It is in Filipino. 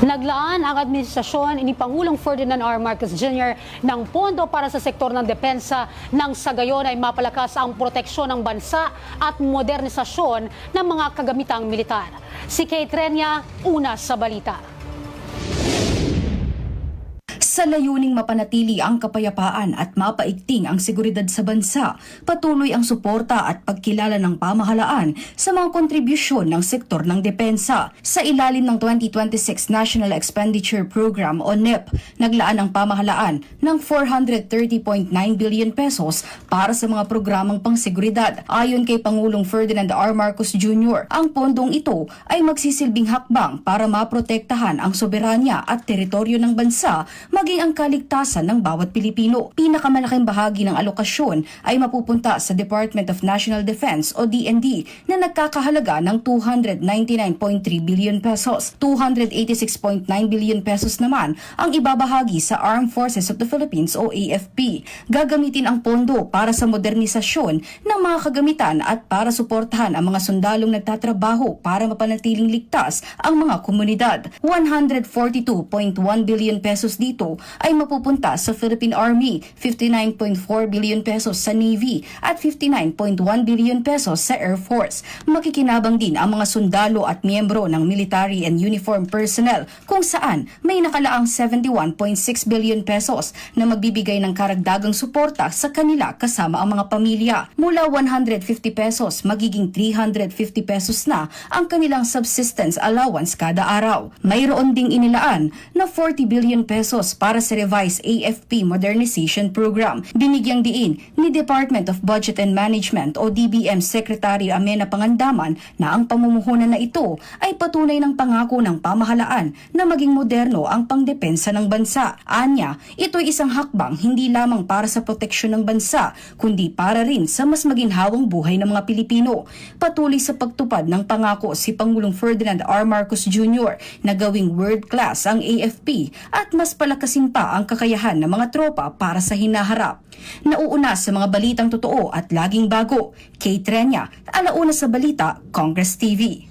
Naglaan ang administrasyon ni Pangulong Ferdinand R. Marcos Jr. ng pondo para sa sektor ng depensa nang sa gayon ay mapalakas ang proteksyon ng bansa at modernisasyon ng mga kagamitang militar. Si Kate Renya, una sa balita. Sa layuning mapanatili ang kapayapaan at mapaigting ang seguridad sa bansa, patuloy ang suporta at pagkilala ng pamahalaan sa mga kontribusyon ng sektor ng depensa. Sa ilalim ng 2026 National Expenditure Program o NEP, naglaan ang pamahalaan ng 430.9 billion pesos para sa mga programang pangseguridad. Ayon kay Pangulong Ferdinand R. Marcos Jr., ang pondong ito ay magsisilbing hakbang para maprotektahan ang soberanya at teritoryo ng bansa maging ang kaligtasan ng bawat Pilipino. Pinakamalaking bahagi ng alokasyon ay mapupunta sa Department of National Defense o DND na nagkakahalaga ng 299.3 billion pesos. 286.9 billion pesos naman ang ibabahagi sa Armed Forces of the Philippines o AFP. Gagamitin ang pondo para sa modernisasyon ng mga kagamitan at para suportahan ang mga sundalong nagtatrabaho para mapanatiling ligtas ang mga komunidad. 142.1 billion pesos dito ay mapupunta sa Philippine Army, 59.4 billion pesos sa Navy at 59.1 billion pesos sa Air Force. Makikinabang din ang mga sundalo at miyembro ng military and uniform personnel kung saan may nakalaang 71.6 billion pesos na magbibigay ng karagdagang suporta sa kanila kasama ang mga pamilya. Mula 150 pesos magiging 350 pesos na ang kanilang subsistence allowance kada araw. Mayroon ding inilaan na 40 billion pesos para sa revised AFP Modernization Program. Binigyang diin ni Department of Budget and Management o DBM Secretary Amena Pangandaman na ang pamumuhunan na ito ay patunay ng pangako ng pamahalaan na maging moderno ang pangdepensa ng bansa. Anya, ito'y isang hakbang hindi lamang para sa proteksyon ng bansa, kundi para rin sa mas maginhawang buhay ng mga Pilipino. Patuloy sa pagtupad ng pangako si Pangulong Ferdinand R. Marcos Jr. na gawing world-class ang AFP at mas palakasin pa ang kakayahan ng mga tropa para sa hinaharap. Nauuna sa mga balitang totoo at laging bago. Kate Trenya, alauna sa balita, Congress TV.